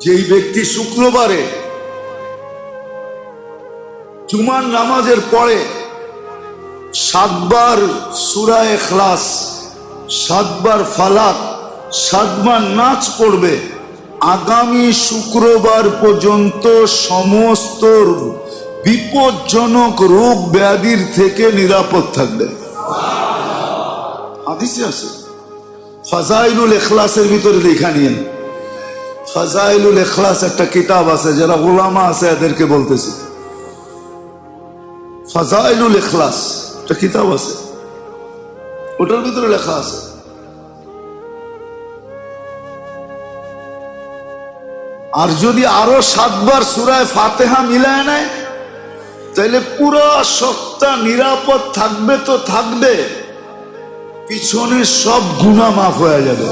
যেই ব্যক্তি শুক্রবারে জুমার নামাজের পরে সাতবার সুরা এখলাস সাতবার ফালাক, সাতবার নাচ পড়বে আগামী শুক্রবার পর্যন্ত সমস্ত বিপজ্জনক রোগ ব্যাধির থেকে নিরাপদ থাকবে। হাদিসে আছে। ফাজাইলুল এখলাসের ভিতরে লেখা নিয়েন। ফাজাইলুল এখলাস একটা কিতাব আছে, যারা ওলামা আছে এদেরকে বলতেছে। ফাজাইলুল এখলাস একটা কিতাব আছে। ওটার ভিতরে লেখা আছে। আর যদি আরও সাতবার সুরায় ফাতেহা মিলায় নেয় তাহলে পুরো সপ্তাহ নিরাপদ থাকবে তো থাকবে পিছনে সব গুণা মাফ হয়ে যাবে।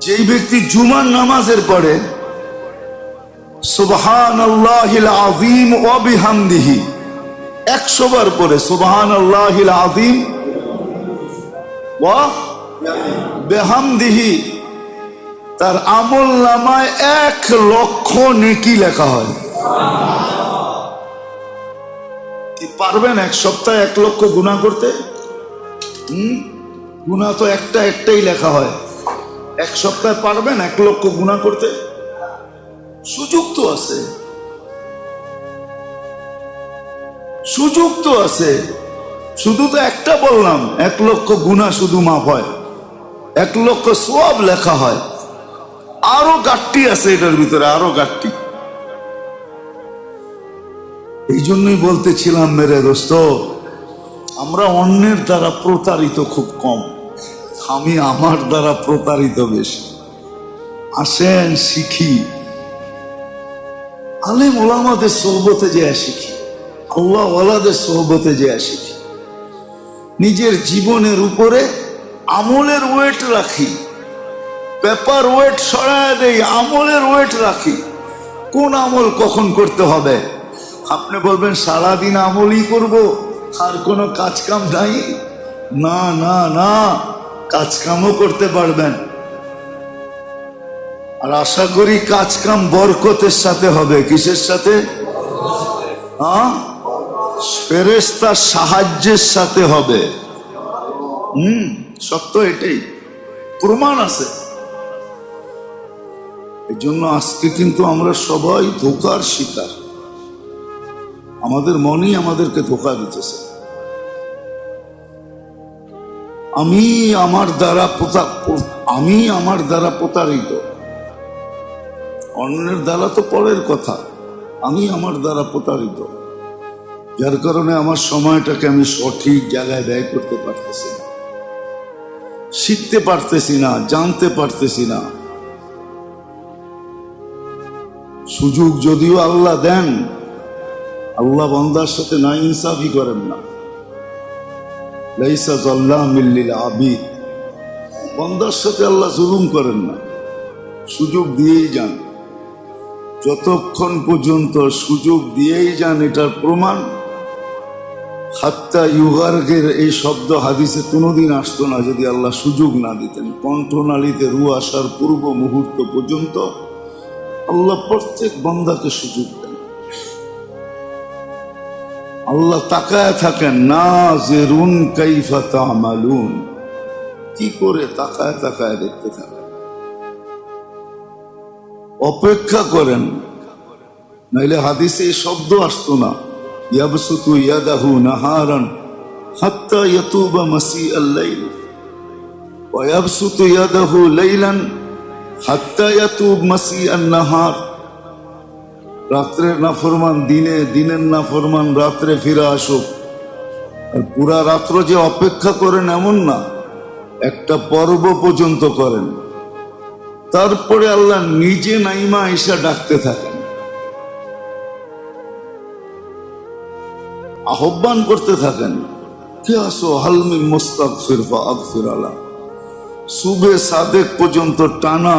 যেই ব্যক্তি জুমার নামাজের পরে সুবহান একশো বার পরে সুবহান আল্লাহিল আজিম বেহামদিহি, তার আমল নামায় এক লক্ষ নেকি লেখা হয়। পারবেন এক সপ্তাহে এক লক্ষ গুণা করতে? হুম? গুণা তো একটা একটাই লেখা হয়। এক সপ্তাহে পারবেন এক লক্ষ গুণা করতে? সুযোগ তো আছে। সুযোগ তো আছে। শুধু তো একটা বললাম, এক লক্ষ গুণা শুধু মাপ হয়। এক লক্ষ সব লেখা হয়। আরও গাঠটি আছে এটার ভিতরে, আরও গাঠটি। এই জন্যই বলতেছিলাম, মেরে দোস্ত, আমরা অন্যের দ্বারা প্রতারিত খুব কম। আমি আমার দ্বারা প্রতারিত বেশি। আসেন, শিখি। আলেম ওলামাদের সোহবতে যে শিখি। আল্লাহ ওলাদের সোহবতে যে শিখি। নিজের জীবনের উপরে আমলের ওয়েট রাখি। পেপার ওয়েট সরায় দেই, আমলের ওয়েট রাখি। কোন আমল কখন করতে হবে? আপনি বলবেন, সারাদিন আমলই করব, আর কোনো কাজ কাম নাই? না না না কাজ কামও করতে পারবেন। আর আশা করি কাজ কাম বরকতের সাথে হবে। কিসের সাথে? হ্যাঁ? ফেরেস্তার সাহায্যের সাথে হবে। হুম, সত্য এটাই। প্রমাণ আছে। এই জন্য আজকে কিন্তু আমরা সবাই ধোকার শিকার। আমাদের মনই আমাদেরকে ধোকা দিতেছে। আমি আমার দ্বারা প্রতা- আমি আমার দ্বারা প্রতারিত। অন্যের দ্বারা তো পরের কথা। আমি আমার দ্বারা প্রতারিত। যার কারণে আমার সময়টাকে আমি সঠিক জায়গায় ব্যয় করতে পারতেছি না। শিখতে পারতেছি না, জানতে পারতেছি না। সুযোগ যদিও আল্লাহ দেন আল্লাহ বন্দার সাথে না ইনসাফি করেন না। লাইসা আল্লাহ মিল্লিল আবিদ। বন্দার সাথে আল্লাহ জুলুম করেন না। সুযোগ দিয়েই যান। যতক্ষণ পর্যন্ত সুযোগ দিয়েই যান এটার প্রমাণ, হাত্তা ইউগার্গের এই শব্দ হাদিসে কোনোদিন আসতো না যদি আল্লাহ সুযোগ না দিতেন। কণ্ঠনালীতে রু আসার পূর্ব মুহূর্ত পর্যন্ত আল্লাহ প্রত্যেক বন্দাকে সুযোগ দেন। আল্লাহ তাকায় থাকেন না যে রুন কাইফা তামালুন। কি করে তাকায় তাকায় দেখতে থাকেন? অপেক্ষা করেন। নাইলে হাদিসে এই শব্দ আসতো না, ইয়াবসুতু ইয়াদাহু নাহারান হাত্তা ইয়াতুবা মাসি আল্লাইল ওয়াবসুতু ইয়াদাহু লাইলান হাত্তা ইয়াতুব মাসি আন নাহার। রাত্রে না ফরমান দিনে, দিনের না ফরমান রাত্রে ফিরে আসুক। আর পুরা রাত্র যে অপেক্ষা করেন এমন না, একটা পর্ব পর্যন্ত করেন। তারপরে আল্লাহ নিজে নাইমা এসা ডাকতে থাকেন। আহ্বান করতে থাকেন, কে আসো হালমি মোস্তাক ফিরফা সুবে সাদেক পর্যন্ত টানা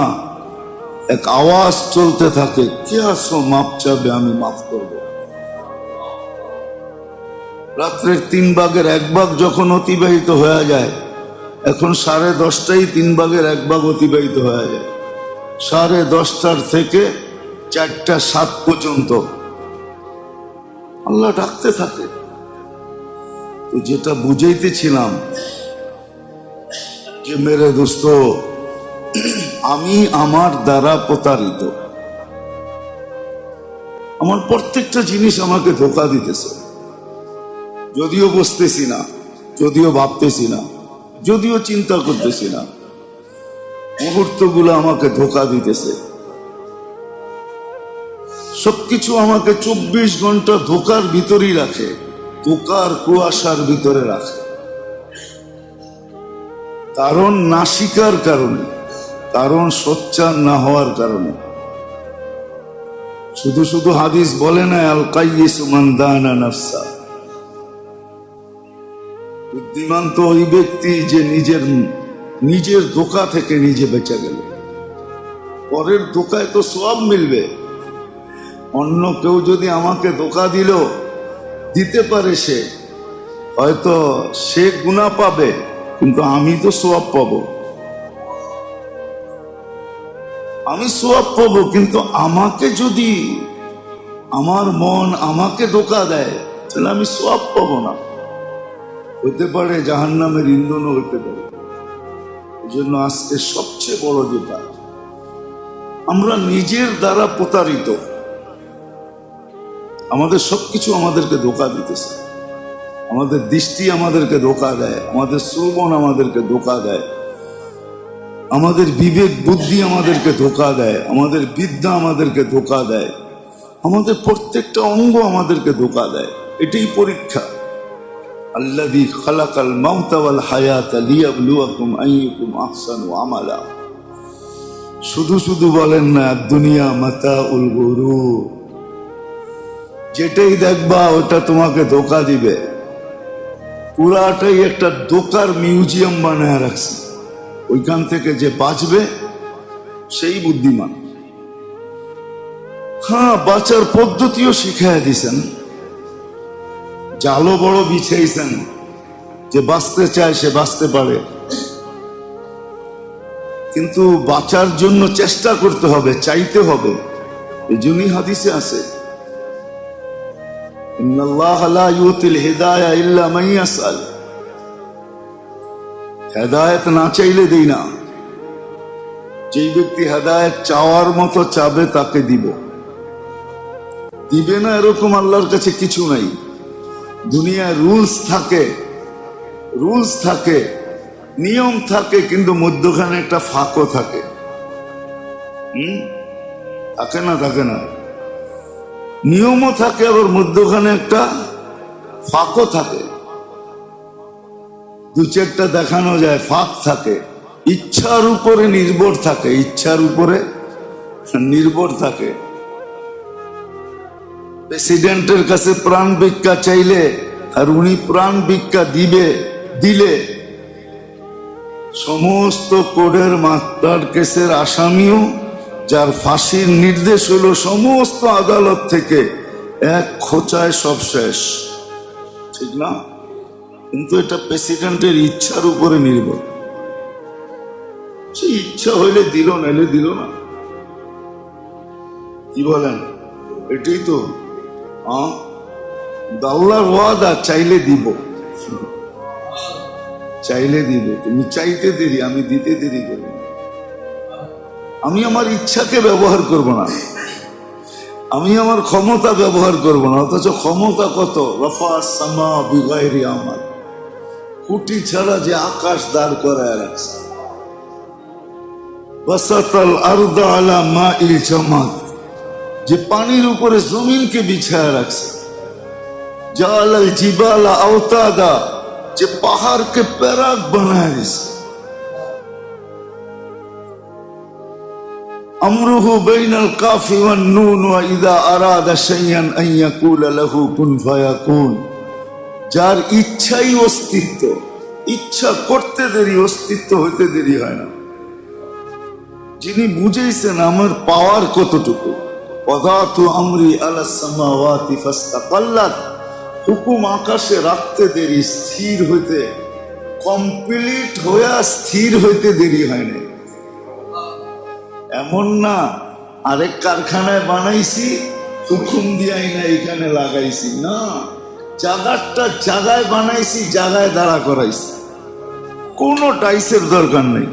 এক আওয়াজ চলতে থাকে, কে আসো মাপ চাবে আমি মাফ করব? রাত্রের তিন ভাগের এক ভাগ যখন অতিবাহিত হয়ে যায়, এখন সাড়ে দশটাই তিন ভাগের এক ভাগ অতিবাহিত হয়ে যায়। সাড়ে দশটার থেকে চারটা সাত পর্যন্ত। আল্লাহ ডাকতে থাকে। তো যেটা বুঝাইতেছিলাম যে, মেরে দোস্ত আমি আমার দ্বারা প্রতারিত। আমার প্রত্যেকটা জিনিস আমাকে ধোকা দিতেছে। যদিও বসতেছি না, যদিও ভাবতেছি না, যদিও চিন্তা করতেছি না, মুহূর্তগুলো আমাকে ধোকা দিতেছে। সবকিছু আমাকে চব্বিশ ঘণ্টা ধোকার ভিতরেই রাখে, ধোকার কুয়াশার ভিতরে রাখে। কারণ না শিকার কারণে। কারণ সোচ্চার না হওয়ার কারণে। শুধু শুধু হাদিস বলে না, আল কাইয়িস নাফসা। বুদ্ধিমান তো ওই ব্যক্তি যে নিজের নিজের ধোকা থেকে নিজে বেঁচে গেল। পরের ধোকায় তো সব মিলবে। অন্য কেউ যদি আমাকে ধোকা দিল, দিতে পারে সে। হয়তো সে গুণা পাবে, কিন্তু আমি তো সোয়াব পাবো। আমি সোয়াব পাবো কিন্তু আমাকে যদি আমার মন আমাকে ধোকা দেয়, তাহলে আমি সোয়াব পাবো না। হতে পারে জাহান নামের ইন্ধনও হতে পারে। এই জন্য আজকে সবচেয়ে বড় যেটা, আমরা নিজের দ্বারা প্রতারিত। আমাদের সবকিছু আমাদেরকে ধোকা দিতেছে। আমাদের দৃষ্টি আমাদেরকে ধোকা দেয়, আমাদের শ্রবণ আমাদেরকে ধোকা দেয়। আমাদের বিবেক, বুদ্ধি আমাদেরকে ধোকা দেয়, আমাদের বিদ্যা আমাদেরকে ধোকা দেয়, আমাদের প্রত্যেকটা অঙ্গ আমাদেরকে ধোকা দেয়, এটাই পরীক্ষা। আল্লাদি খালাকাল মাউতাওয়াল হায়াত লিয়াবলুয়াকুম আইয়ুকুম আহসানু আমালা। শুধু শুধু বলেন না, দুনিয়া মাতা উল গুরু যেটাই দেখবা, ওটা তোমাকে ধোকা দিবে। পুরাটাই একটা দোকার মিউজিয়াম বানায় রাখছে। ওইখান থেকে যে বাঁচবে, সেই বুদ্ধিমান। হ্যাঁ বাঁচার পদ্ধতিও শিখাই দিছেন। জালও বড় বিছাইছেন, যে বাঁচতে চায় সে বাঁচতে পারে। কিন্তু বাঁচার জন্য চেষ্টা করতে হবে, চাইতে হবে। এই জন্যই হাদিসে আছে, ইন্নাল্লাহ লা ইউতিল হিদায়া ইল্লা ইয়াসআল হেদায়েত না চাইলে দেই না। যেই ব্যক্তি হেদায়েত চাওয়ার মতো চাবে, তাকে দিব। দিবে না এরকম আল্লাহর কাছে কিছু নাই। দুনিয়ায় রুলস থাকে রুলস থাকে, নিয়ম থাকে, কিন্তু মধ্যখানে একটা ফাঁকও থাকে। হুম? থাকে না থাকে না। নিয়মও থাকে, আবার মধ্যখানে একটা ফাঁকও থাকে। দু চারটা দেখানো যায়, ফাঁক থাকে। ইচ্ছার উপরে নির্ভর থাকে, ইচ্ছার উপরে নির্ভর থাকে। প্রেসিডেন্টের কাছে প্রাণ ভিক্ষা চাইলে আর উনি প্রাণ ভিক্ষা দিবে, দিলে সমস্ত কোডের মাত্রার কেসের আসামিও, যার ফাঁসির নির্দেশ হলো সমস্ত আদালত থেকে এক খোঁচায় সব শেষ। ঠিক না? কিন্তু এটা প্রেসিডেন্টের ইচ্ছার উপরে নির্ভর। সে ইচ্ছা হইলে দিল, নাইলে দিল না। কি বলেন? এটাই তো আল্লাহর ওয়াদা, চাইলে দিব। চাইলে দিব তুমি চাইতে দেরি, আমি দিতে দেরি করব আমি আমার ইচ্ছাকে ব্যবহার করব না। আমি আমার ক্ষমতা ব্যবহার করব না, অথচ ক্ষমতা কত? রফা সামা বিগাইরি আমার কুটি ছাড়া যে আকাশ দাঁড় করায় রাখছে। বাসাতাল আরদা আলা মা ইল জামাত, যে পানির উপরে জমিনকে বিছায়া রাখছে। জালাল জিবালা আওতাদা, যে পাহাড়কে প্যারাক বানায় দিছে। আমরুহু বাইনাল কাফি ওয়ান নুন ওয়া ইদা আরাদা শাইয়ান আন ইয়াকুলা লাহু কুন ফায়াকুন। যার ইচ্ছাই অস্তিত্ব, ইচ্ছা করতে দেরি, অস্তিত্ব হইতে দেরি হয় না। যিনি বুঝেছেন আমার পাওয়ার কতটুকু আমরি হুকুম আকাশে রাখতে দেরি, স্থির হইতে, কমপ্লিট হয়ে স্থির হইতে দেরি হয় না এমন না, আরেক কারখানায় বানাইছি, হুকুম দিয়াই না, এখানে লাগাইছি, না। জাগারটা জাগায় বানাইছি, জাগায় দাঁড়া করাইছি। কোনো টাইসের দরকার নেই।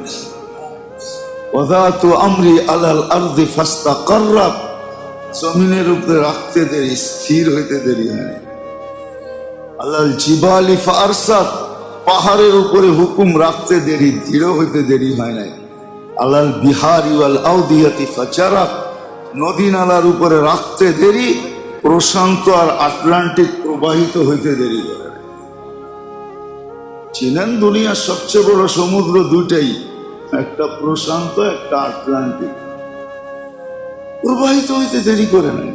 ওদাতু আমরি আলাল আরদি ফাস্তা কররাব জমিনের উপরে রাখতে দেরি, স্থির হইতে দেরি হয়। আলাল জিবালি ফারসাত পাহাড়ের উপরে হুকুম রাখতে দেরি, দৃঢ় হইতে দেরি হয় নাই। আলাল বিহারি ওয়াল আউদিয়াতি ফাচারাত নদী নালার উপরে রাখতে দেরি, প্রশান্ত আর আটলান্টিক প্রবাহিত হইতে দেরি করে। চিনেন দুনিয়ার সবচেয়ে বড় সমুদ্র দুইটাই, একটা প্রশান্ত, একটা আটলান্টিক। প্রবাহিত হইতে দেরি করে নাই।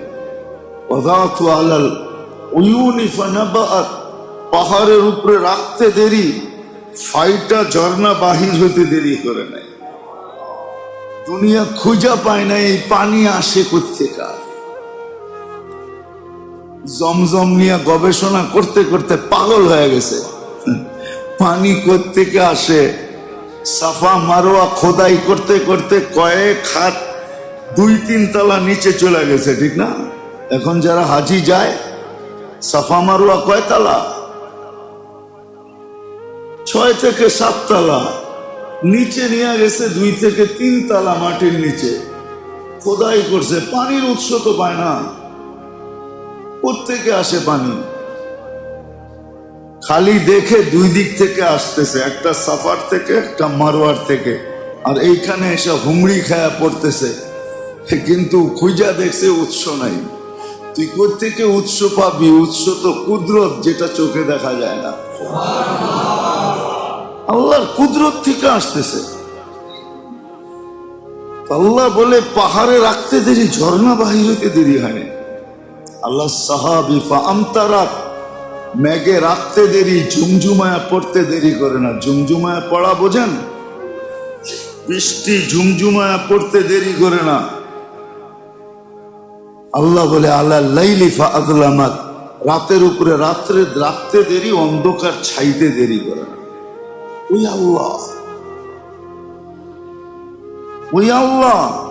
আলাল পাহাড়ের উপরে রাখতে দেরি, ফাইটা ঝর্ণা বাহির হইতে দেরি করে নাই। দুনিয়া খুঁজা পায় না এই পানি আসে কোথেকা জমজম নিয়ে গবেষণা করতে করতে পাগল হয়ে গেছে। পানি কোথেকে আসে? সাফা মারোয়া খোদাই করতে করতে কয়েক হাত দুই তিন তলা নিচে চলে গেছে, ঠিক না? এখন যারা হাজি যায়, সাফা মারোয়া কয় তালা? ছয় থেকে সাত তালা। নিচে নিয়ে গেছে দুই থেকে তিন তালা মাটির নিচে। খোদাই করছে, পানির উৎস তো পায় না। কোথেকে আসে পানি। খালি দেখে দুই দিক থেকে আসতেছে, একটা সাফার থেকে, একটা মারোয়ার থেকে। আর এইখানে এসে হুমড়ি খায়া পড়তেছে। কিন্তু খুঁজা দেখছে উৎস নাই। তুই কোথেকে উৎস পাবি? উৎস তো কুদরত, যেটা চোখে দেখা যায় না। আল্লাহর কুদরত থেকে আসতেছে। আল্লাহ বলে, পাহাড়ে রাখতে দেরি, ঝর্ণা বাহির হইতে দেরি হয় না আল্লাহ সাহাবি আমতারাত মেঘে রাখতে দেরি, ঝুমঝুমায়া পড়তে দেরি করে না। ঝুমঝুমায়া পড়া বোঝেন? বৃষ্টি ঝুমঝুমায়া পড়তে দেরি করে না। আল্লাহ বলে আল্লাহ লাইলিফা আদলামাত রাতের উপরে রাত্রে রাখতে দেরি, অন্ধকার ছাইতে দেরি করে না। ওই আল্লাহ। ওই আল্লাহ।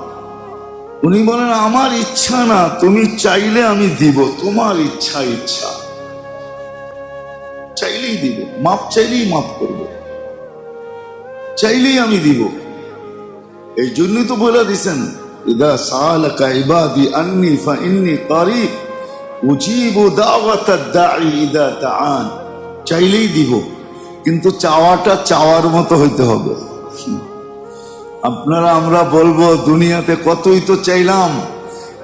উনি বলেন, আমার ইচ্ছা না, তুমি চাইলে আমি দিব, তোমার ইচ্ছা ইচ্ছা। চাইলেই দিব, মাপ চাইলেই মাপ করব। চাইলেই আমি দিব। এই জন্যই তো বলে দিছেন, ইদা সালাকা ইবাদি আন্নি ফা ইন্নি কারিব, উজিবু দাওয়াতাদ দাঈ ইদা দাআন। চাইলেই দিব, কিন্তু চাওয়াটা চাওয়ার মতো হইতে হবে। আপনারা, আমরা বলব, দুনিয়াতে কতই তো চাইলাম,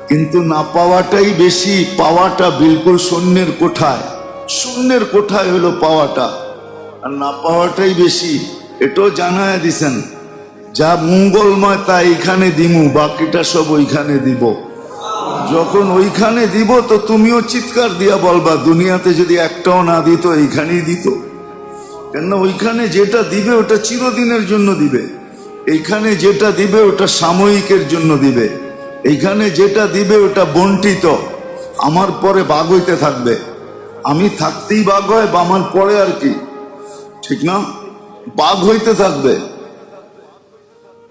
কিন্তু না পাওয়াটাই বেশি, পাওয়াটা বিলকুল শূন্যের কোঠায়। শূন্যের কোঠায় হলো পাওয়াটা, আর না পাওয়াটাই বেশি। এটাও জানায় দিছেন, যা মঙ্গলময় তা এইখানে দিমু, বাকিটা সব ওইখানে দিব। যখন ওইখানে দিব, তো তুমিও চিৎকার দিয়া বলবা, দুনিয়াতে যদি একটাও না দিত, এইখানেই দিত। কেননা ওইখানে যেটা দিবে, ওটা চিরদিনের জন্য দিবে। এইখানে যেটা দিবে ওটা সাময়িকের জন্য দিবে। এইখানে যেটা দিবে ওটা বন্টিত। আমার পরে বাঘ হইতে থাকবে। আমি থাকতেই বাঘ হয়, বা আমার পরে আর কি? ঠিক না? বাঘ হইতে থাকবে।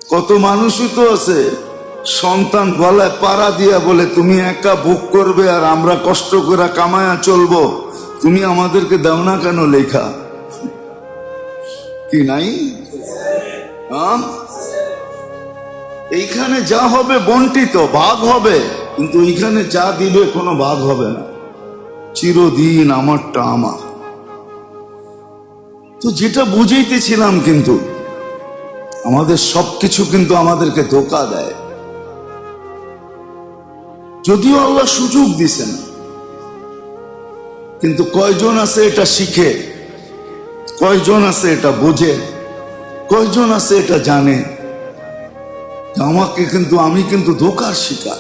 কত মানুষই তো আছে, সন্তান গলায় পাড়া দিয়া বলে, তুমি একা বুক করবে আর আমরা কষ্ট করে কামায়া চলবো। তুমি আমাদেরকে দাও না কেন, লেখা? কি, নাই? হ্যাঁ? এইখানে যা হবে বন্টিত, ভাগ হবে। কিন্তু এইখানে যা দিবে কোনো ভাগ হবে না। চিরদিন আমারটা আমার। তো যেটা বুঝাইতেছিলাম কিন্তু, আমাদের সবকিছু কিন্তু আমাদেরকে ধোকা দেয়। যদিও আল্লাহ সুযোগ দিছেন। কিন্তু কয়জন আছে এটা শিখে? কয়জন আছে এটা বোঝে? কয়জন আছে এটা জানে? আমাকে কিন্তু, আমি কিন্তু ধোকার শিকার।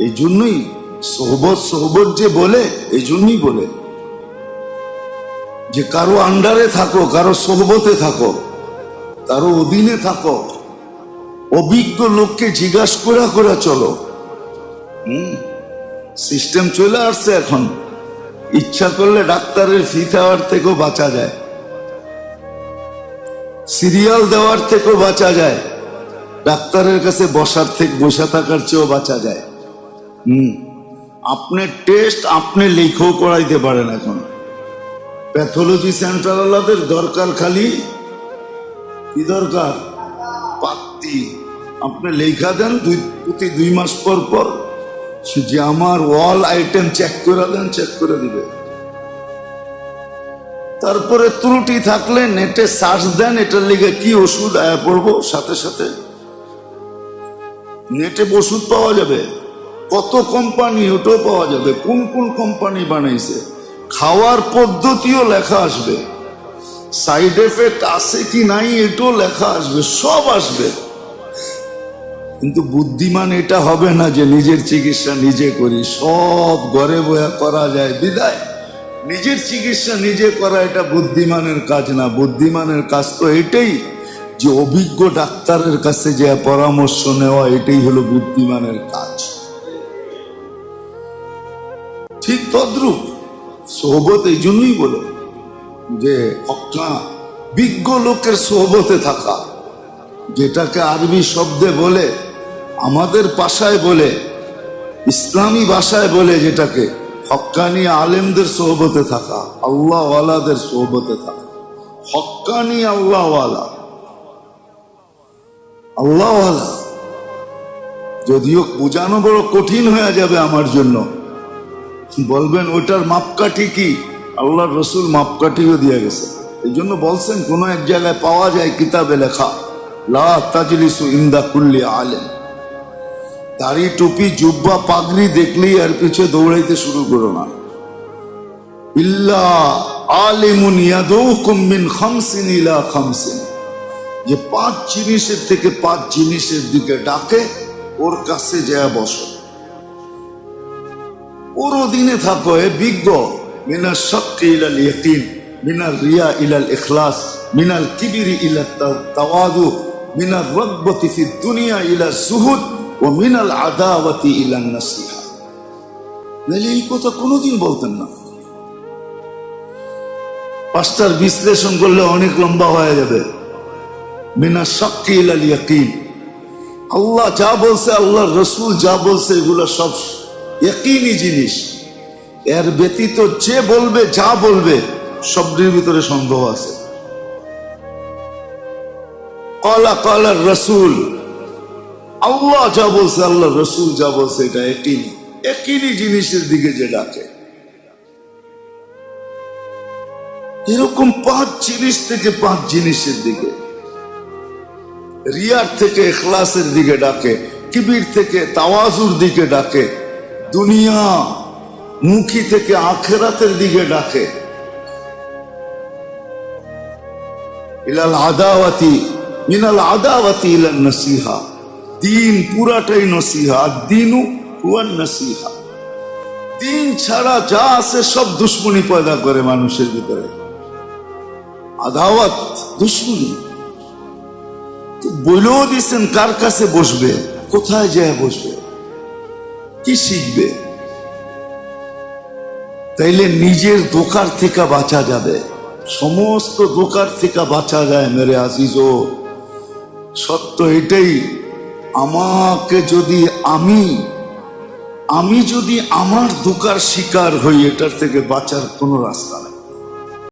এই জন্যই সোহবত সোহবত যে বলে, এই জন্যই বলে। যে কারও আন্ডারে থাকো, কারও সোহবতে থাকো, কারও অধীনে থাকো, অভিজ্ঞ লোককে জিজ্ঞাস করে করে চলো। হম, সিস্টেম চলে আসছে এখন। ইচ্ছা করলে ডাক্তারের ফি দেওয়ার থেকেও বাঁচা যায়। সিরিয়াল দেওয়ার থেকেও বাঁচা যায়। ডাক্তারের কাছে বসার থেকে বসে থাকার চেয়েও বাঁচা যায়। হুম। আপনার টেস্ট আপনি লেখেও করাইতে পারেন এখন। প্যাথোলজি সেন্টারওয়ালাদের দরকার খালি? কি দরকার? পাত্তি। আপনি লেখা দেন দুই প্রতি দুই মাস পর পর। যে আমার ওয়াল আইটেম চেক করে দেন চেক করে দিবে। তারপরে ত্রুটি থাকলে নেটে সার্চ দেন, এটার লিগে কি ওষুধ আয়া পড়ব? সাথে সাথে নেটে ওষুধ পাওয়া যাবে। কত কোম্পানি ওটাও পাওয়া যাবে, কোন কোন কোম্পানি বানাইছে। খাওয়ার পদ্ধতিও লেখা আসবে। সাইড এফেক্ট আছে কি নাই, এটাও লেখা আসবে, সব আসবে। কিন্তু বুদ্ধিমান এটা হবে না যে নিজের চিকিৎসা নিজে করি, সব ঘরে বয়া করা যায়। বিদায়। নিজের চিকিৎসা নিজে করা এটা বুদ্ধিমানের কাজ না, বুদ্ধিমানের কাজ তো এটাই। যে অভিজ্ঞ ডাক্তারের কাছে যে পরামর্শ নেওয়া, এটাই হলো বুদ্ধিমানের কাজ। ঠিক তদ্রুপ সোহবত এই জন্যই বলে যে হকনা বিজ্ঞ লোকের সোহবতে থাকা, যেটাকে আরবি শব্দে বলে, আমাদের ভাষায় বলে, ইসলামী ভাষায় বলে যেটাকে, হক্কানি আলেমদের সোহবতে থাকা, আল্লাহওয়ালাদের সোহবতে থাকা। হক্কানি আল্লাহওয়ালা। আল্লাহওয়ালা যদিও বোঝানো বড় কঠিন হয়ে যাবে আমার জন্য। বলবেন ওটার মাপকাঠি কি? আল্লাহ রসুল মাপকাঠিও দিয়ে গেছে। এই জন্য বলছেন, কোন এক জায়গায় পাওয়া যায় কিতাবে লেখা, লা কুল্লি আলেম। দাড়ি, টুপি, জুব্বা, পাগড়ি দেখলেই আর পিছে দৌড়াইতে শুরু করো না। ইল্লা আলিমুন ইয়াদুকুম মিন খামসিন ইলা খামসিন। যে পাঁচ জিনিসের থেকে পাঁচ জিনিসের দিকে ডাকে, ওর কাছে যায় বসো। ওর অধীনে থাকো এ বিজ্ঞ, মিনাল শক্কি ইলাল ইয়াকিন, মিনাল রিয়া ইলাল ইখলাস, মিনাল কিবিরি ইলা তাওয়াদু, মিনাল রব্বতি ফি দুনিয়া ইলা সুহুদ ও মিনাল আদাওয়াতি ইলা নাসিহা। নাহলে এই কথা কোনোদিন বলতেন না। পাঁচটার বিশ্লেষণ করলে অনেক লম্বা হয়ে যাবে। আল্লাহ যা বলছে আল্লাহ রসুল যা বলছে, এগুলো সব একইনি জিনিস। এর ব্যতীত যে বলবে, যা বলবে শব্দের ভিতরে সন্দেহ আছে। কলা কলার রসুল। আল্লাহ যা বলছে আল্লাহ রসুল যা বলছে, এটা একইনি একইনি জিনিসের দিকে যে ডাকে। এরকম পাঁচ জিনিস থেকে পাঁচ জিনিসের দিকে। রিয়ার থেকে এখলাসের দিকে ডাকে, কিবির থেকে তাওয়াজুর দিকে ডাকে, দুনিয়া মুখী থেকে আখেরাতের দিকে ডাকে। ইলাল আদাওয়াতি, মিনাল আদাওয়াতি ইলাল নসিহা। দিন পুরাটাই নসিহা দিনু হুয়ান নসিহা। দিন ছাড়া যা আছে সব দুশ্মনী পয়দা করে মানুষের ভিতরে। আদাওয়াত দুশ্মনী। তো বলেও দিচ্ছেন কার কাছে বসবে? কোথায় যায় বসবে? কি শিখবে? তাইলে নিজের দোকার থেকে বাঁচা যাবে। সমস্ত দোকার থেকে বাঁচা যায় মেরে আজিজ। সত্য এটাই, আমাকে যদি আমি আমি যদি আমার দোকার শিকার হই, এটার থেকে বাঁচার কোনো রাস্তা নেই।